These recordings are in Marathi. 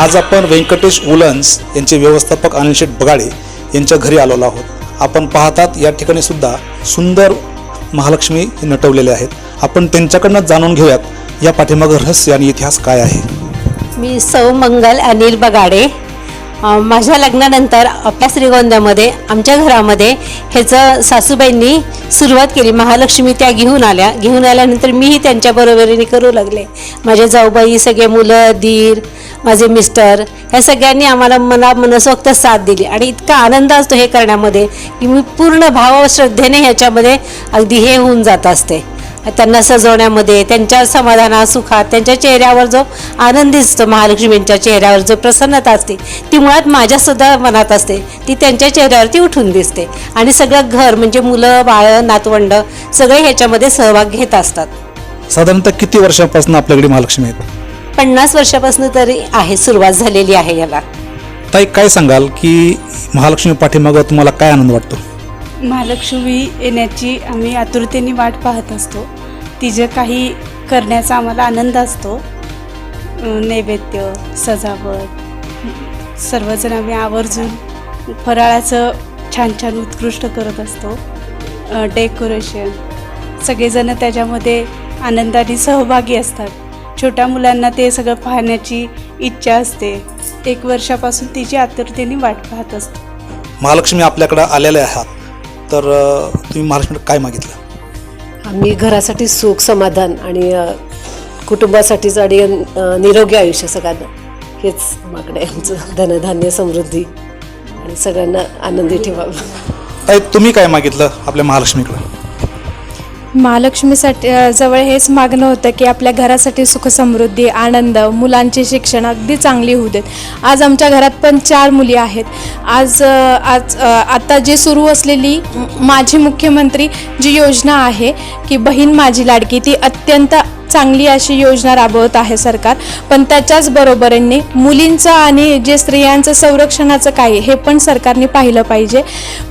आज आपण व्यंकटेश उलन्स यांचे व्यवस्थापक अनिल शेठ बगाडे यांच्या घरी आलेलो आहोत. आपण पाहतात या ठिकाणी सुद्धा सुंदर महालक्ष्मी नटवलेले आहेत. आपण त्यांच्याकडनं जाणून घेऊयात या पाठीमागं रहस्य आणि इतिहास काय आहे? मी सौ मंगल अनिल बगाडे. माझ्या लग्नानंतर आपल्या श्रीगोंद्यामध्ये आमच्या घरामध्ये ह्याचं सासूबाईंनी सुरुवात केली महालक्ष्मी त्या घेऊन आल्या. घेऊन आल्यानंतर मीही त्यांच्या बरोबरीने करू लागले. माझे जाऊबाई सगळे मुलं दीर माझे मिस्टर ह्या सगळ्यांनी आम्हाला मना मनसोक्त साथ दिली. आणि इतका आनंद असतो हे करण्यामध्ये की मी पूर्ण भाव श्रद्धेने ह्याच्यामध्ये अगदी हे होऊन जात असते. त्यांना सजवण्यामध्ये त्यांच्या समाधानात सुखात त्यांच्या चेहऱ्यावर जो आनंद दिसतो महालक्ष्मींच्या चेहऱ्यावर जो प्रसन्नता असते ती मुळात माझ्यासुद्धा मनात असते. ती त्यांच्या चेहऱ्यावरती उठून दिसते. आणि सगळं घर म्हणजे मुलं बाळं नातवंड सगळे ह्याच्यामध्ये सहभाग घेत असतात. साधारणतः किती वर्षापासून आपल्याकडे महालक्ष्मी येतात पन्नास वर्षापासून तरी आहे सुरुवात झालेली आहे याला. ताई काय सांगाल की महालक्ष्मी पाठीमागं तुम्हाला काय आनंद वाटतो? महालक्ष्मी येण्याची आम्ही आतुरतेने वाट पाहत असतो. तिचं काही करण्याचा आम्हाला आनंद असतो. अं, नैवेद्य सजावट सर्वजण आम्ही आवर्जून फराळाचं छान छान उत्कृष्ट करत असतो. डेकोरेशन सगळेजण त्याच्यामध्ये आनंदाने सहभागी असतात. छोट्या मुलांना ते सगळं पाहण्याची इच्छा असते. एक वर्षापासून तिची आतुरतेने वाट पाहत असतो. महालक्ष्मी आपल्याकडं आलेल्या आहात. तर अं, तुम्ही महालक्ष्मीला काय मागितलं? आम्ही घरासाठी सुख समाधान आणि अ, कुटुंबासाठीच आणि अ, निरोगी आयुष्य सगळ्यांना. हेच मागणं आहे आमचं. धनधान्य समृद्धी आणि सगळ्यांना आनंदी ठेवावं. ताई तुम्ही काय मागितलं आपल्या महालक्ष्मीकडं? महालक्ष्मीसाठी जवळ हेच मागणं होतं की आपल्या घरासाठी सुखसमृद्धी आनंद मुलांचे शिक्षण अगदी चांगली होऊ देत. आज आमच्या घरात पण चार मुली आहेत. आज आज आता जी सुरू असलेली माझी मुख्यमंत्री जी योजना आहे की बहीण माझी लाडकी ती अत्यंत चांगली अशी योजना राबवत आहे सरकार. पण त्याच्याच बरोबरीने मुलींचं आणि जे स्त्रियांचं संरक्षणाचं काय आहे, हे पण सरकारने पाहिलं पाहिजे.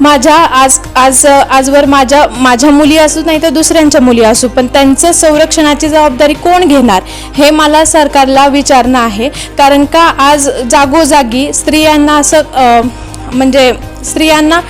माझ्या आज आज आजवर माझ्या माझ्या मुली असू नाही तर दुसऱ्यांच्या मुली असू पण त्यांचं संरक्षणाची जबाबदारी कोण घेणार हे मला सरकारला विचारणं आहे. कारण का आज जागोजागी स्त्रियांना असं म्हणजे स्त्रियांना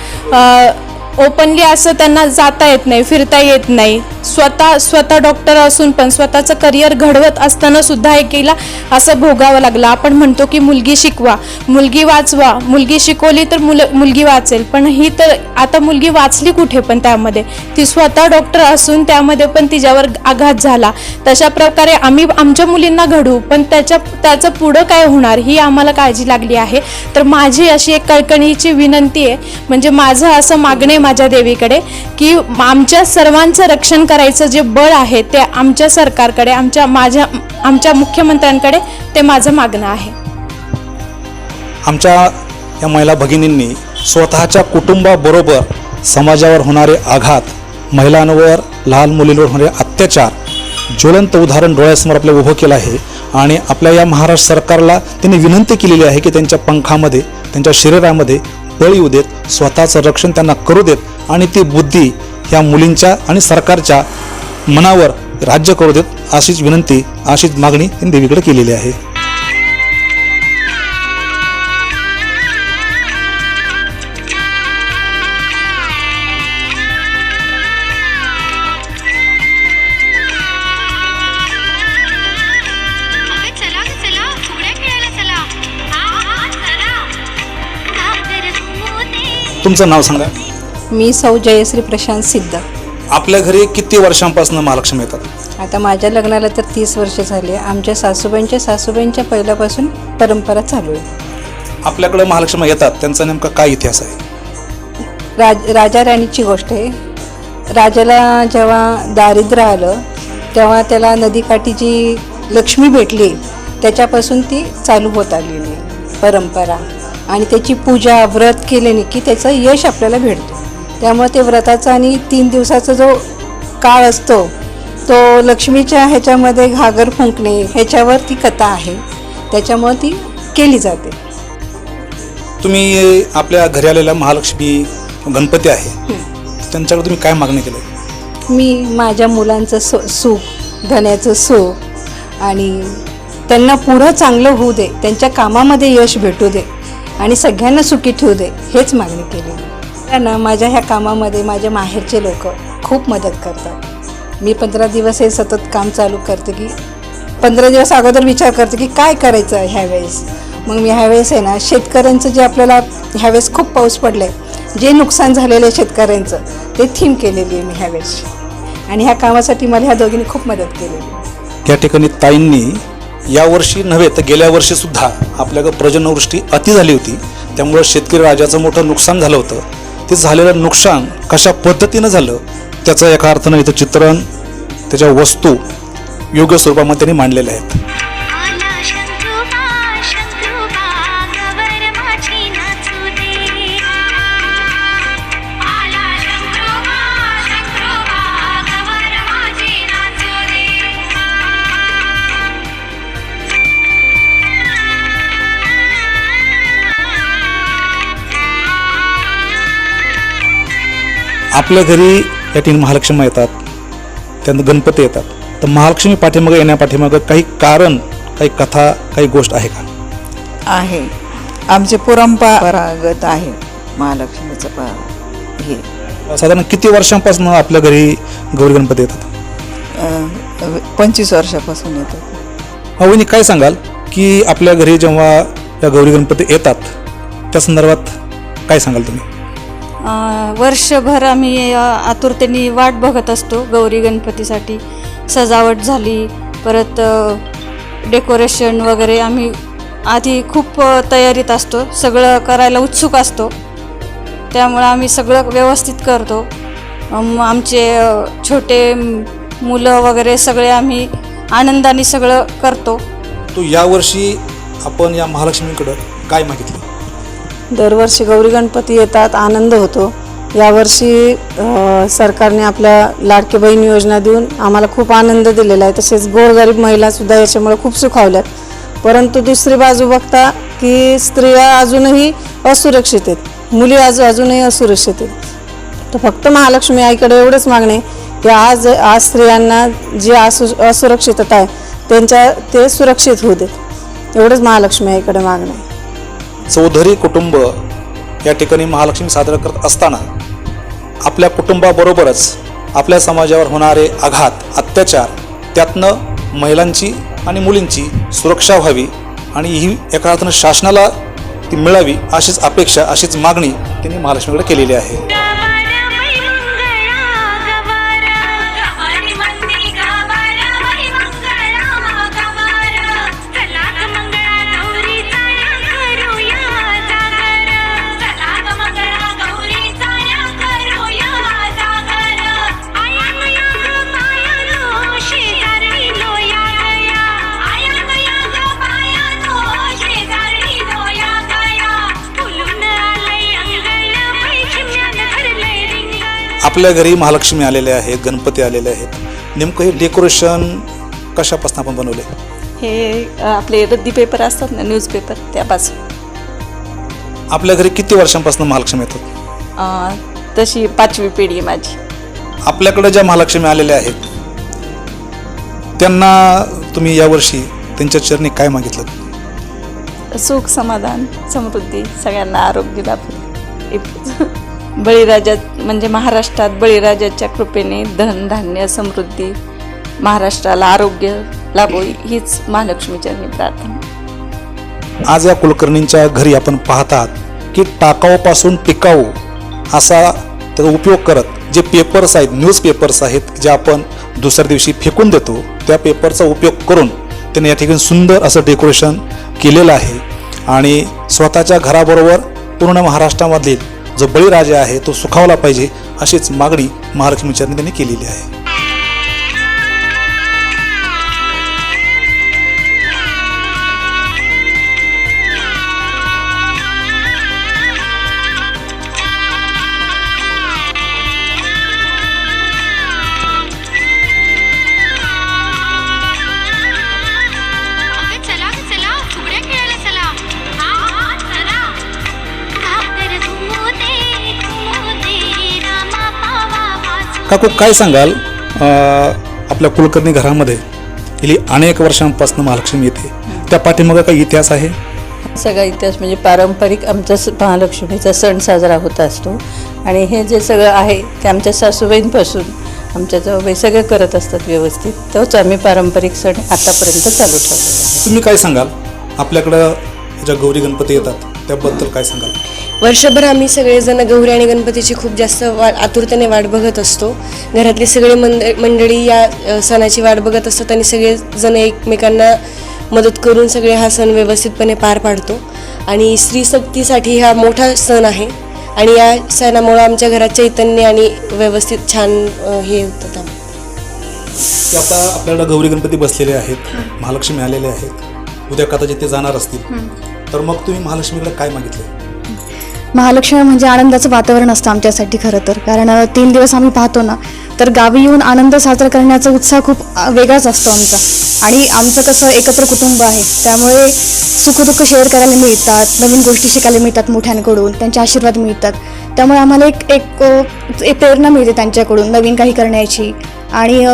ओपनली असं त्यांना जाता येत नाही फिरता येत नाही. स्वतः स्वतः डॉक्टर असून पण स्वतःचं करिअर घडवत असताना सुद्धा एकीला असं भोगावं लागलं. आपण म्हणतो की मुलगी शिकवा. मुलगी वाचवा. मुलगी शिकवली तर मुल मुलगी वाचेल. पण ही तर आता मुलगी वाचली कुठे पण त्यामध्ये? ती स्वतः डॉक्टर असून त्यामध्ये पण तिच्यावर आघात झाला. तशा प्रकारे आम्ही आमच्या मुलींना घडवू पण त्याच्या त्याचं पुढं काय होणार ही आम्हाला काळजी लागली आहे. तर माझी अशी एक कळकणीची विनंती आहे. म्हणजे माझं असं मागणे माझ्या देवीकडे की आमच्या सर्वांचं रक्षण करायचं जे बळ आहे ते आमच्या सरकारकडे आमच्या माझ्या आमच्या मुख्यमंत्र्यांकडे ते माझं मागणं आहे. आमच्या या महिला भगिनींनी स्वतःच्या कुटुंबाबरोबर समाजावर होणारे आघात महिलांवर लहान मुलींवर होणारे अत्याचार ज्वलंत उदाहरण डोळ्यासमोर आपल्या उभं केलं आहे आणि आपल्या या महाराष्ट्र सरकारला त्यांनी विनंती केलेली आहे की त्यांच्या पंखामध्ये त्यांच्या शरीरामध्ये बळी येऊ देत स्वतःचं रक्षण त्यांना करू देत आणि ती बुद्धी ह्या मुलींच्या आणि सरकारच्या मनावर राज्य करू देत अशीच विनंती अशीच मागणी त्यांनी देवीकडे केलेली आहे. तुमचं नाव सांगा. मी सौ जयश्री प्रशांत सिद्ध. आपल्या घरी किती वर्षांपासून महालक्ष्मी येतात? आता माझ्या लग्नाला तर तीस वर्ष झाली. आमच्या सासूबाईंच्या सासूबाईंच्या पहिल्यापासून परंपरा चालू आहे. आपल्याकडे महालक्ष्मी येतात. त्यांचा नेमका काय इतिहास आहे? राज राजा राणीची गोष्ट आहे. राजाला जेव्हा दारिद्र्य आलं तेव्हा त्याला नदीकाठी जी लक्ष्मी भेटली. त्याच्यापासून ती चालू होत आलेली आहे. परंपरा. आणि त्याची पूजा व्रत केल्याने की त्याचं यश आपल्याला भेटतो. त्यामुळे ते व्रताचा आणि तीन दिवसाचा जो काळ असतो तो लक्ष्मीच्या ह्याच्यामध्ये घागर फुंकणे ह्याच्यावर ती कथा आहे. त्याच्यामुळे ती केली जाते. तुम्ही आपल्या घरी आलेल्या महालक्ष्मी गणपती आहे. त्यांच्याकडे तुम्ही काय मागणी केली? मी माझ्या मुलांचं सु सुख धन्याचं सुख आणि त्यांना पुढं चांगलं होऊ दे त्यांच्या कामामध्ये यश भेटू दे. आणि सगळ्यांना सुखी ठेवू दे हेच मागणी केली. त्यांना माझ्या ह्या कामामध्ये माझ्या माहेरचे लोक खूप मदत करतात. मी पंधरा दिवस हे सतत काम चालू करते की पंधरा दिवस अगोदर विचार करते की काय करायचं आहे ह्यावेळेस मग मी ह्यावेळेस आहे ना शेतकऱ्यांचं जे आपल्याला ह्यावेळेस खूप पाऊस पडलं आहे जे नुकसान झालेलं आहे शेतकऱ्यांचं ते थीम केलेली आहे मी ह्यावेळेस आणि ह्या कामासाठी मला ह्या दोघींनी खूप मदत केलेली आहे. ठिकाणी ताईंनी यावर्षी नव्हे तर गेल्या वर्षीसुद्धा आपल्याकडं प्रजनवृष्टी अति झाली होती. त्यामुळं शेतकरी राजाचं मोठं नुकसान झालं होतं. ते झालेलं नुकसान कशा पद्धतीनं झालं त्याचं एका अर्थानं इथं चित्रण त्याच्या वस्तू योग्य स्वरूपामध्ये त्यांनी मांडलेल्या आहेत. आपल्या घरी या ठिकाणी महालक्ष्मी येतात. त्यानंतर गणपती येतात. तर महालक्ष्मी पाठीमागं येण्यापाठीमागं काही कारण काही कथा काही गोष्ट आहे का? आहे. आमचे परंपरागत आहे महालक्ष्मीचं पा हे. साधारण किती वर्षांपासून आपल्या घरी गौरी गणपती येतात? अं, पंचवीस वर्षापासून येतात. वहिनी काय सांगाल की आपल्या घरी जेव्हा या गौरी गणपती येतात त्या संदर्भात काय सांगाल तुम्ही? वर्षभर आम्ही आतुरतेने वाट बघत असतो गौरी गणपतीसाठी. सजावट झाली परत डेकोरेशन वगैरे आम्ही आधी खूप तयारीत असतो. सगळं करायला उत्सुक असतो. त्यामुळं आम्ही सगळं व्यवस्थित करतो. आमचे छोटे मुलं वगैरे सगळे आम्ही आनंदाने सगळं करतो. तो यावर्षी आपण या महालक्ष्मीकडं काय मागितलं? दरवर्षी गौरी गणपती येतात आनंद होतो. यावर्षी सरकारने आपल्या लाडके बहीण योजना देऊन आम्हाला खूप आनंद दिलेला आहे. तसेच गोरगरीब महिलासुद्धा याच्यामुळे खूप सुखावल्यात. परंतु दुसरी बाजू बघता की स्त्रिया अजूनही असुरक्षित आहेत. मुली आज अजूनही असुरक्षित आहेत. तर फक्त महालक्ष्मी आईकडे एवढंच मागणे की आज आज स्त्रियांना जी असु असुरक्षितता आहे त्यांच्या ते सुरक्षित होऊ देत. एवढंच महालक्ष्मी आईकडे मागणं. आहे चौधरी कुटुंब या ठिकाणी महालक्ष्मी साजरा करत असताना आपल्या कुटुंबाबरोबरच आपल्या समाजावर होणारे आघात अत्याचार त्यातनं महिलांची आणि मुलींची सुरक्षा व्हावी आणि ही एका अर्थानं शासनाला ती मिळावी अशीच अपेक्षा अशीच मागणी त्यांनी महालक्ष्मीकडे केलेली आहे. आपल्या घरी महालक्ष्मी आलेल्या आहेत गणपती आलेले आहेत. नेमकं हे डेकोरेशन कशापासून आपण बनवले हे आपले रद्दी पेपर असतात ना न्यूजपेपर त्यापासून. आपल्या घरी किती वर्षांपासून महालक्ष्मी येतात? अ, तशी पाचवी पिढी आहे माझी. आपल्याकडे ज्या महालक्ष्मी आलेल्या आहेत त्यांना तुम्ही यावर्षी त्यांच्या चरणी काय मागितलं? सुख समाधान समृद्धी सगळ्यांना आरोग्य लाभो इतकंच. बळीराजा म्हणजे महाराष्ट्रात बळीराजाच्या कृपेने धन धान्य समृद्धी महाराष्ट्राला आरोग्य लाभो हीच महालक्ष्मीच्या प्रार्थना. आज या कुलकर्णींच्या घरी आपण पाहतात की टाकाऊपासून टिकाऊ असा त्याचा उपयोग करत जे पेपर्स आहेत न्यूज पेपर्स आहेत जे आपण दुसऱ्या दिवशी फेकून देतो त्या पेपरचा उपयोग करून त्यांनी या ठिकाणी सुंदर असं डेकोरेशन केलेलं आहे. आणि स्वतःच्या घराबरोबर पूर्ण महाराष्ट्रामधील जो बळीराजा आहे तो सुखावला पाहिजे अशीच मागणी महालक्ष्मीचरणी त्यांनी केलेली आहे. काकू काय सांगाल? आपल्या कुलकर्णी घरामध्ये गेली अनेक वर्षांपासून महालक्ष्मी येते. त्या पाठीमागं काही इतिहास आहे? सगळा इतिहास म्हणजे पारंपरिक आमचा महालक्ष्मीचा सण साजरा होत असतो. आणि हे जे सगळं आहे ते आमच्या सासूबाईंपासून आमच्या जाऊबाई सगळे करत असतात व्यवस्थित. तोच आम्ही पारंपरिक सण आतापर्यंत चालू ठेवलेला आहे. तुम्ही काय सांगाल? आपल्याकडं ज्या गौरी गणपती येतात त्याबद्दल काय सांगाल? वर्षभर आम्ही सगळेजण गौरी आणि गणपतीची खूप जास्त वा आतुरतेने वाट बघत असतो. घरातली सगळे मंड मंडळी या सणाची वाट बघत असतात आणि सगळेजण एकमेकांना मदत करून सगळे हा सण व्यवस्थितपणे पार पाडतो. आणि स्त्री शक्तीसाठी हा मोठा सण आहे. आणि या सणामुळं आमच्या घरात चैतन्य आणि व्यवस्थित छान हे होतं की आता आपल्याकडं गौरी गणपती बसलेले आहेत महालक्ष्मी आलेले आहेत. उद्या कदाचित ते जाणार असतील. तर मग तुम्ही महालक्ष्मीकडे काय मागितलं महालक्ष्मी म्हणजे आनंदाचं वातावरण असतं आमच्यासाठी खरं तर. कारण तीन दिवस आम्ही पाहतो ना तर गावी येऊन आनंद साजरा करण्याचा उत्साह खूप वेगळाच असतो आमचा. आणि आमचं कसं एकत्र कुटुंब आहे त्यामुळे सुखदुःख शेअर करायला मिळतात नवीन गोष्टी शिकायला मिळतात मोठ्यांकडून त्यांचे आशीर्वाद मिळतात. त्यामुळे आम्हाला एक एक एक प्रेरणा मिळते त्यांच्याकडून नवीन काही करण्याची. आणि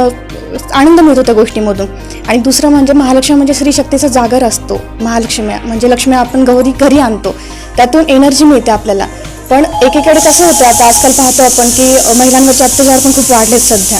आनंद मिळतो त्या गोष्टीमधून. आणि दुसरं म्हणजे महालक्ष्मी म्हणजे स्त्रीशक्तीचा जागर असतो. महालक्ष्मी म्हणजे लक्ष्मी आपण गौरी घरी आणतो. त्यातून एनर्जी मिळते आपल्याला. पण एकीकडे कसं होतं आता आजकाल पाहतो आपण की महिलांवरचे अत्याचार पण खूप वाढलेत सध्या.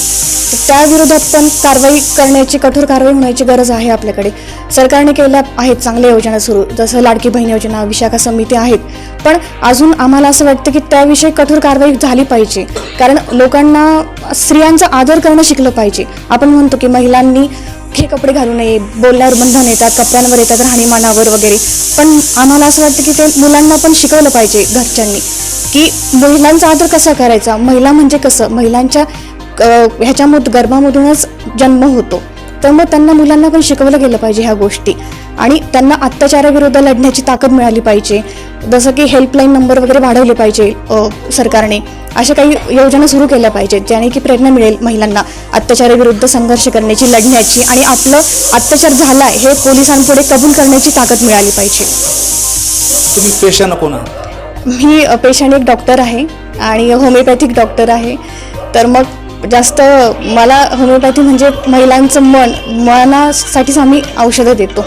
तर त्या पण कारवाई करण्याची कठोर कारवाई होण्याची गरज आहे आपल्याकडे. सरकारने केल्या आहेत चांगल्या योजना सुरू जसं लाडकी बहीण योजना विशाखा समिती आहेत. पण अजून आम्हाला असं वाटतं की त्याविषयी कठोर कारवाई झाली पाहिजे. कारण लोकांना स्त्रियांचा आदर करणं शिकलं पाहिजे. आपण म्हणतो की महिलांनी हे कपडे घालू नये बोलण्यावर बंधन येतात कपड्यांवर येतात राहणीमानावर वगैरे. पण आम्हाला असं वाटतं की ते मुलांना पण शिकवलं पाहिजे घरच्यांनी. की महिलांचा आदर कसा करायचा? महिला म्हणजे कसं? महिलांच्या अ, ह्याच्यामधून गर्भामधूनच जन्म होतो. तर मग त्यांना मुलांना पण शिकवलं गेलं पाहिजे ह्या गोष्टी. आणि त्यांना अत्याचाराविरुद्ध लढण्याची ताकद मिळाली पाहिजे. जसं की हेल्पलाईन नंबर वगैरे वाढवले पाहिजे सरकारने. अशा काही योजना सुरू केल्या पाहिजेत ज्याने की प्रेरणा मिळेल महिलांना अत्याचाराविरुद्ध संघर्ष करण्याची लढण्याची आणि आपलं अत्याचार झाला हे पोलिसांपुढे कबूल करण्याची ताकद मिळाली पाहिजे. तुम्ही पेशानं कोण मी पेशंट एक डॉक्टर आहे आणि होमिओपॅथिक डॉक्टर आहे. तर मग जास्त मला होमिओपॅथी म्हणजे महिलांचं मन मनासाठीच आम्ही औषधं देतो.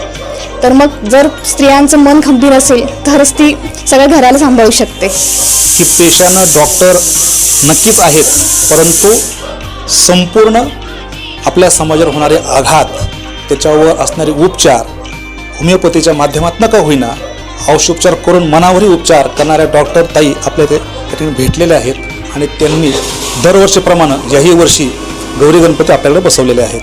तर मग जर स्त्रियांचं मन खंबीर असेल तरच ती सगळ्या घराला सांभाळू शकते. की पेशानं डॉक्टर नक्कीच आहेत परंतु संपूर्ण आपल्या समाजावर होणारे आघात त्याच्यावर असणारे उपचार होमिओपॅथीच्या माध्यमात का होईना. औषोपचार करून मनावरही उपचार करणाऱ्या डॉक्टर ताई आपल्या ते त्या ठिकाणी भेटलेल्या आहेत. आणि त्यांनी दरवर्षीप्रमाणे याही वर्षी गौरी गणपती आपल्याकडे बसवलेले आहेत.